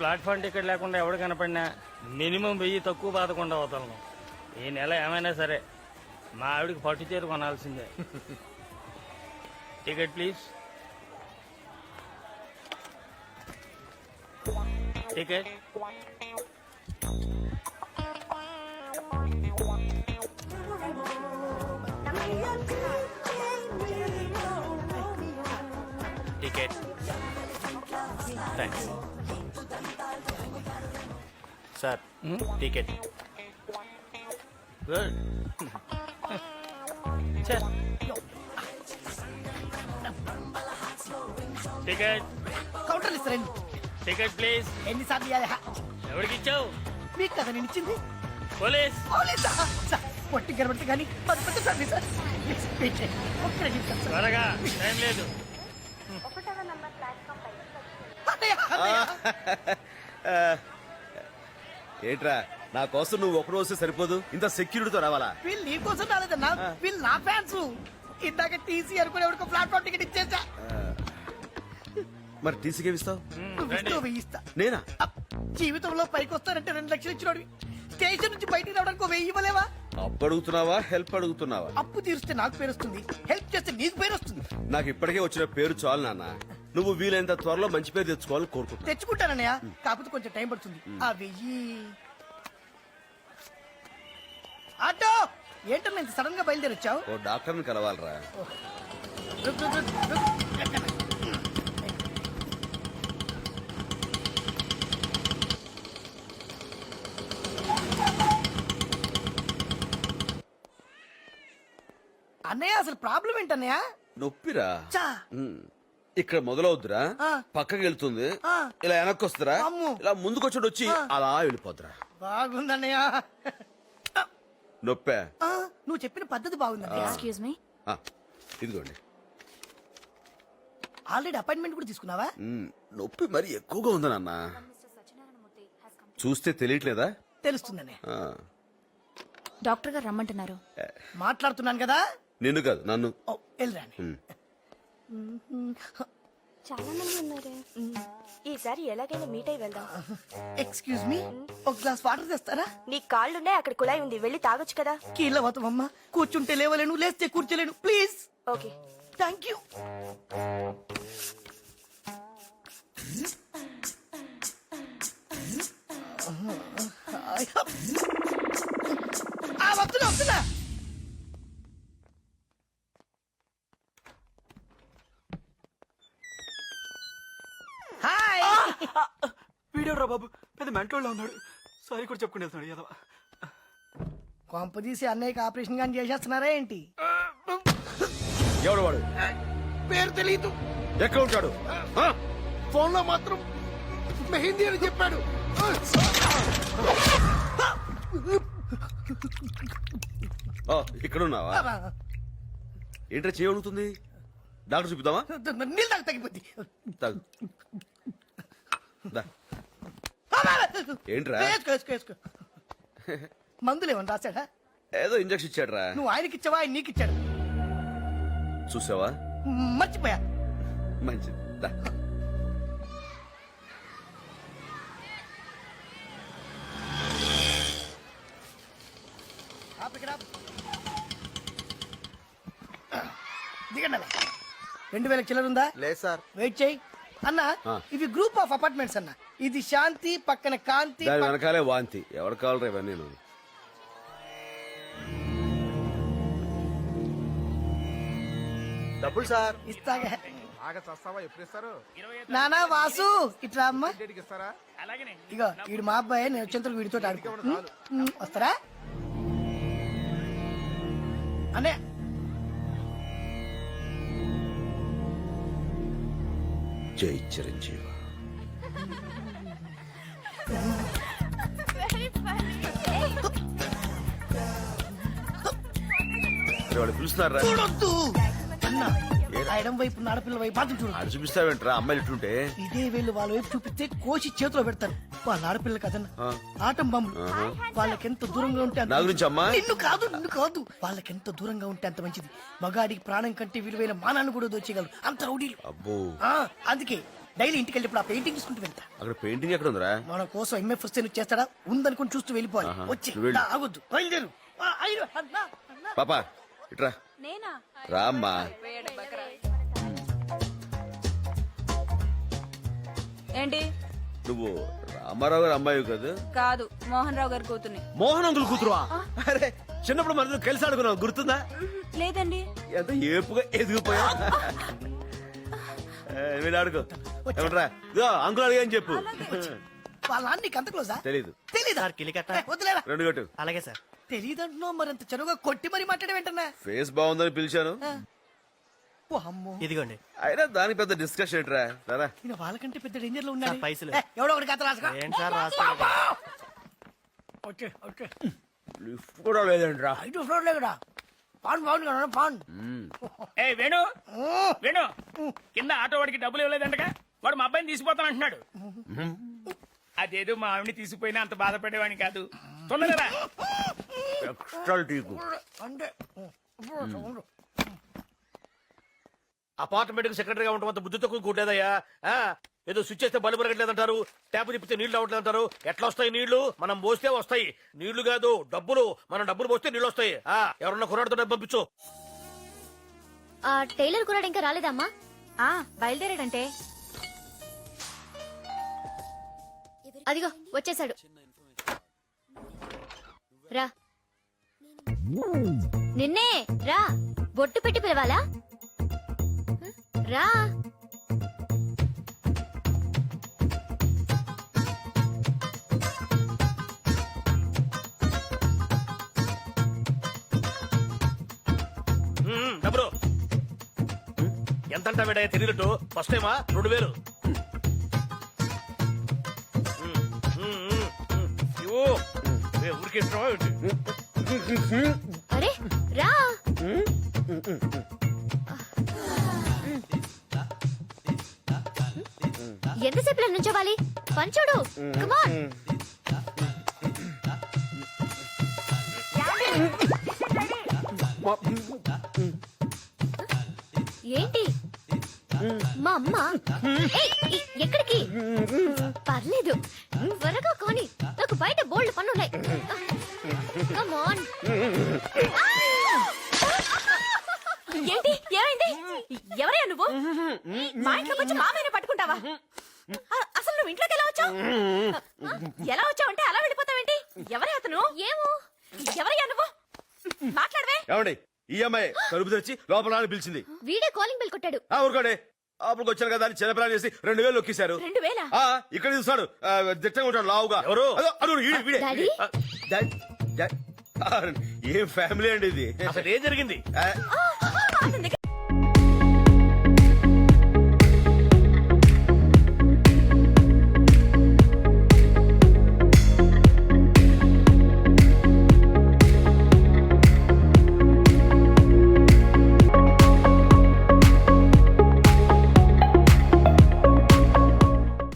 Platform ticket లేకుండా ఎవడు కనపడినా minimum వెయ్యి తక్కువ బాధకుండా వదలను ఈ నెల ఏమైనా సరే మా ఆవిడకి పట్టు చీర కొనాల్సిందే. Ticket please. Ticket. Ticket. Thanks sir. Ticket. Good ticket. Counter ఇస్తారండి టికెట్ ప్లీజ్. ఎన్నిసార్లు ఇవ్వాలి ఎవరికి ఇచ్చావు మీకు కదా నేను ఇచ్చింది. పోలీస్. పోలీసా? సార్ పొట్టి గడబడితే కానీ పది పెద్ద ఫ్యామిలీ సార్. ప్లీజ్, వెయిట్ చేయండి. ఒక్క నిమిషం సార్. త్వరగా. టైం లేదు. అన్నయ్య, అన్నయ్య. ఏంట్రా నా కోసం నువ్వు ఒకడు వస్తే సరిపోదు? ఇంత సెక్యూరిటీతో రావాలా? వీళ్ళు నీ కోసం రాలేదన్నా వీళ్ళు నా ఫ్యాన్స్. ఇందాక టీసీ అనుకునే ఎవరికో ప్లాట్ఫామ్ టికెట్ ఇచ్చేసా. మరి టీసీకి ఇస్తావు? నువ్వు ఇస్తూ. నేనా? అప్, జీవితంలో పైకి వస్తానంటే రెండు లక్షలు ఇచ్చినోడు స్టేషన్ నుంచి బయటికి రావడానికి వెయ్యి ఇవ్వలేవా? అప్పు అడుగుతున్నావా? హెల్ప్ అడుగుతున్నావా? అప్పు తీరిస్తే నాకు పేరు వస్తుంది. హెల్ప్ చేస్తే నీకు పేరు వస్తుంది. నాకు ఇప్పటికే వచ్చిన పేరు చాలు నాన్న. నువ్వు వీలైనంత త్వరలో మంచి పేరు తెచ్చుకోవాలని కోరుకుంటున్నా తెచ్చుకుంటానన్నయ్య. కాకపోతే కొంచెం టైం పడుతుంది. ఆ వెయ్యి. ఆటో! ఏంటన్నా ఇంత సడన్గా బయలుదేరి వచ్చావు ఓ. డాక్టర్ని కలవాలరా. అన్నయ్య అసలు ప్రాబ్లం ఏంటన్నయ్య? నొప్పిరా? చా ఉమ్. ఇక్కడ మొదలవుద్దురా. పక్కకి వెళ్తుంది. ఆ. ఇలా వెనక్కి వస్తుందిరా అమ్ము. ఇలా ముందుకొచ్చి వచ్చి అలా వెళ్ళిపోద్దురా. బాగుందన్నయ్య. నొప్పే. ఆ, నువ్వు చెప్పిన పద్ధతి బాగుందన్నయ్య. ఎక్స్క్యూజ్ మీ ఆ, ఇదిగోండి. ఆల్రెడీ అపాయింట్మెంట్ కూడా తీసుకున్నావా? నొప్పి మరి ఎక్కువగా ఉంది నాన్న. చూస్తే తెలియట్లేదా? తెలుస్తుందన్నయ్య. ఆ, డాక్టర్ గారు రమ్మంటున్నారు. మాట్లాడుతున్నాను కదా? నిన్ను కాదు నన్ను. వెళ్ళరాని. చాలా మంది ఉన్నారే. ఈసారి ఎలాగైనా మీట్ అయి వెళ్దాం. ఎక్స్క్యూజ్ మీ ఒక గ్లాస్ వాటర్ తెస్తారా? నీ కాళ్ళున్నాయి అక్కడ కుళాయి ఉంది. వెళ్ళి తాగొచ్చు కదా. కీళ్ళ పోతామమ్మా కూర్చుంటే లేవలేను లేస్తే కూర్చోలేను. Please okay. థ్యాంక్ యూ వస్తున్నా వస్తున్నా. మెంటోళ్ళ ఉన్నాడు. సారీ కూడా చెప్పుకుని వెళ్తున్నాడు. యాదవ. కొంప తీసి అన్నయ్యకి ఆపరేషన్ కానీ చేసేస్తున్నారా ఏంటి? ఎవడు వాడు పేరు తెలియదు ఎక్కడ ఉంటాడు? ఫోన్లో మాత్రం మెహిందీ అని చెప్పాడు. ఆ, ఇక్కడ ఉన్నావా ఏంట్రా చేయగలుగుతుంది డాక్టర్ చూపిద్దామా? నీళ్ళు తాగి తగ్గిపోద్ది. తాగు. దా. ఏంట్రా వేసుకో, వేసుకో, వేసుకో. మందులు ఏమన్నా రాశాడా ఏదో ఇంజక్షన్ ఇచ్చాడ్రా నువ్వు ఆయనకి ఇచ్చావా ఆయన నీకు ఇచ్చాడు చూసావా మర్చిపోయా మంచిది దా. ఆపు ఇక్కడ ఆపు. దిగండి అలా. రెండు వేల చిల్లర ఉందా లేదు సార్ వెయిట్ చేయి అన్న ఆ. ఇవి గ్రూప్ ఆఫ్ అపార్ట్మెంట్స్ అన్న ఇది శాంతి పక్కన కాంతి దాని వెనకాలే వాంతి. ఎవరు కావాలరా ఇవన్నీ నేను డబ్బులు సార్. ఇస్తాగా. బాగా చస్తావా? ఎప్పుడు ఇస్తారు? నానా వాసు ఇట్లా అమ్మా. డేట్కి ఇస్తారా? ఇగో వీడు మా అబ్బాయి నేను వచ్చేంతలో వీడితో ఆడుకో. వస్తారా? అనే జై చిరంజీవి. వాళ్ళు పిలుస్తున్నారా చూడొద్దు! అన్న ఎడం వైపు ఉన్న ఆడపిల్ల వైపు మాత్రం చూడు. ఆడు చూపిస్తావేంట్రా? అమ్మాయిలు ఇట్లుంటే ఇదే వీళ్ళు వాళ్ళ వైపు చూపిస్తే కోసి చేతిలో పెడతారు. వాళ్ళ ఆడపిల్ల కదన్న. ఆటం వాళ్ళకెంత దూరంగా ఉంటే నా గురించి అమ్మా? నిన్ను కాదు నిన్ను కాదు. వాళ్ళకెంత దూరంగా ఉంటే అంత మంచిది. మగాడికి ప్రాణం కంటే విలువైన మానాన్ని కూడా దోచేయగలరు. అంత రౌడీలు. అబ్బో. అందుకే డైలీ ఇంటికి వెళ్ళినప్పుడు ఆ పెయింటింగ్ చూసుకుంటూ వెళ్తా. అక్కడ పెయింటింగ్ ఎక్కడ ఉందిరా? మన కోసం ఎంఎఫ్ వస్తే నువ్వు చేస్తాడా? ఉందనుకుని చూస్తూ వెళ్ళిపోవాలి. వచ్చి. వెళ్ళు. ఆగొద్దు. బయలుదేరు. పాపా ఇట్రా. నేనా? రామ్మా. ఏంటి? నువ్వు రామారావు గారు అమ్మాయి కదా? కాదు మోహన్ రావు గారి కూతుర్ని. మోహన్ అంకుల్ కూతురువా? అరే చిన్నప్పుడు మన కలిసి ఆడుకున్నావు గుర్తుందా? లేదండి. ఎంత ఏపుగా ఎదిగిపోయా వీళ్ళు ఆడుకో. ఏమంటారా ఇదో అంకుల్ అడిగా అని చెప్పు. వాళ్ళ నాన్న నీకు అంత క్లోజా తెలీదు. తెలీదా? ఏ, వదిలేరా రెండు కొట్టు. అలాగే సార్. తెలీదంటున్నావు మరంత చనువుగా కొట్టి మరి మాట్లాడే వెంటనే. ఫేస్ బాగుందని పిలిచాను. ఓ అమ్మో. ఇదిగోండి. అయినా దానికి పెద్ద డిస్కషన్ ఏంట్రా? రారా ఈయన వాళ్ళకంటే పెద్ద డేంజర్లో ఉన్నాడు. సార్, పైసలు. ఎవడో ఒకటి కథ రాసుకో. ఏంటి సార్ రాసుకోలేదు ఓకే ఓకే. లిఫ్ట్ కూడా లేదంట్రా. ఐదు ఫ్లోర్ లేకడా పాన్ బాగుంది కదా పాన్. ఏ వేణు. వేణు కింద ఆటో వాడికి డబ్బులు ఇవ్వలేదంటగా? వాడు మా అబ్బాయిని తీసుకుపోతాను అంటున్నాడు అదేదో మా ఆవిడని తీసుకుపోయినా అంత బాధపడేవాడిని కాదు. తొందరగా ఎక్స్ట్రా టీకు అంటే ఉండు. అపార్ట్మెంట్కి సెక్రటరీగా ఉండటం అంత బుద్ధి తక్కువ కూడేదయ్యా ఆ, ఏదో స్విచ్ చేస్తే బల్బు పెరగట్లేదంటారు ట్యాప్ తిప్పితే నీళ్ళు రావట్లేదంటారు. ఎట్లా వస్తాయి నీళ్ళు? మనం పోస్తే వస్తాయి. నీళ్ళు కాదు డబ్బులు. మనం డబ్బులు పోస్తే నీళ్ళు వస్తాయి. ఆ ఎవరన్నా కుర్రాడితో డబ్బు పంపించు. ఆ టైలర్ కూడా ఇంకా రాలేదమ్మా? ఆ బయలుదేరాడంటే. అదిగో వచ్చేసాడు. రా. నిన్నే రా. బొట్టు పెట్టి పిలవాలా? రా. డబ్బులు ఎంత అంటా వీడయ్యా ఫస్ట్ టైమా రెండు వేలు. ఊరికే ఇష్టమా ఏంటి? అరే రా. ఎంతసేపు నుంచోవాలి? పంచుడు కమాన్ ఏంటి? మా అమ్మ ఏయ్, ఎక్కడికి? పర్లేదు. త్వరగా కానీ నాకు బయట బోల్డ్ పనున్నాయి కమాన్ ఏంటి? ఏమైంది? ఎవరయ్యా నువ్వు? మా ఇంట్లోకి వచ్చి మామయ్యని పట్టుకుంటావా? అ- అసలు నువ్వు ఇంట్లోకి ఎలా వచ్చావు? ఎలా వచ్చావు అంటే అలా వెళ్ళిపోతావేంటి? ఎవరే అతను? ఏమో. ఎవరయ్యా నువ్వు? మాట్లాడవే. ఏమండి? ఈ అమ్మాయి తలుపు తెరిచి లోపల పిలిచింది. వీడే కాలింగ్ బెల్ కొట్టాడు. ఆ ఊరుకోండి. లోపలికి వచ్చాను కదా అని చిన్నపిల్లలు చేసి రెండు వేలు నొక్కేశారు రెండు వేల? ఇక్కడ చూస్తాడు దిట్టంగా ఉంటాడు లావుగా. ఎవరు? ఏం ఫ్యామిలీ అండి ఇది? అసలు ఏం జరిగింది?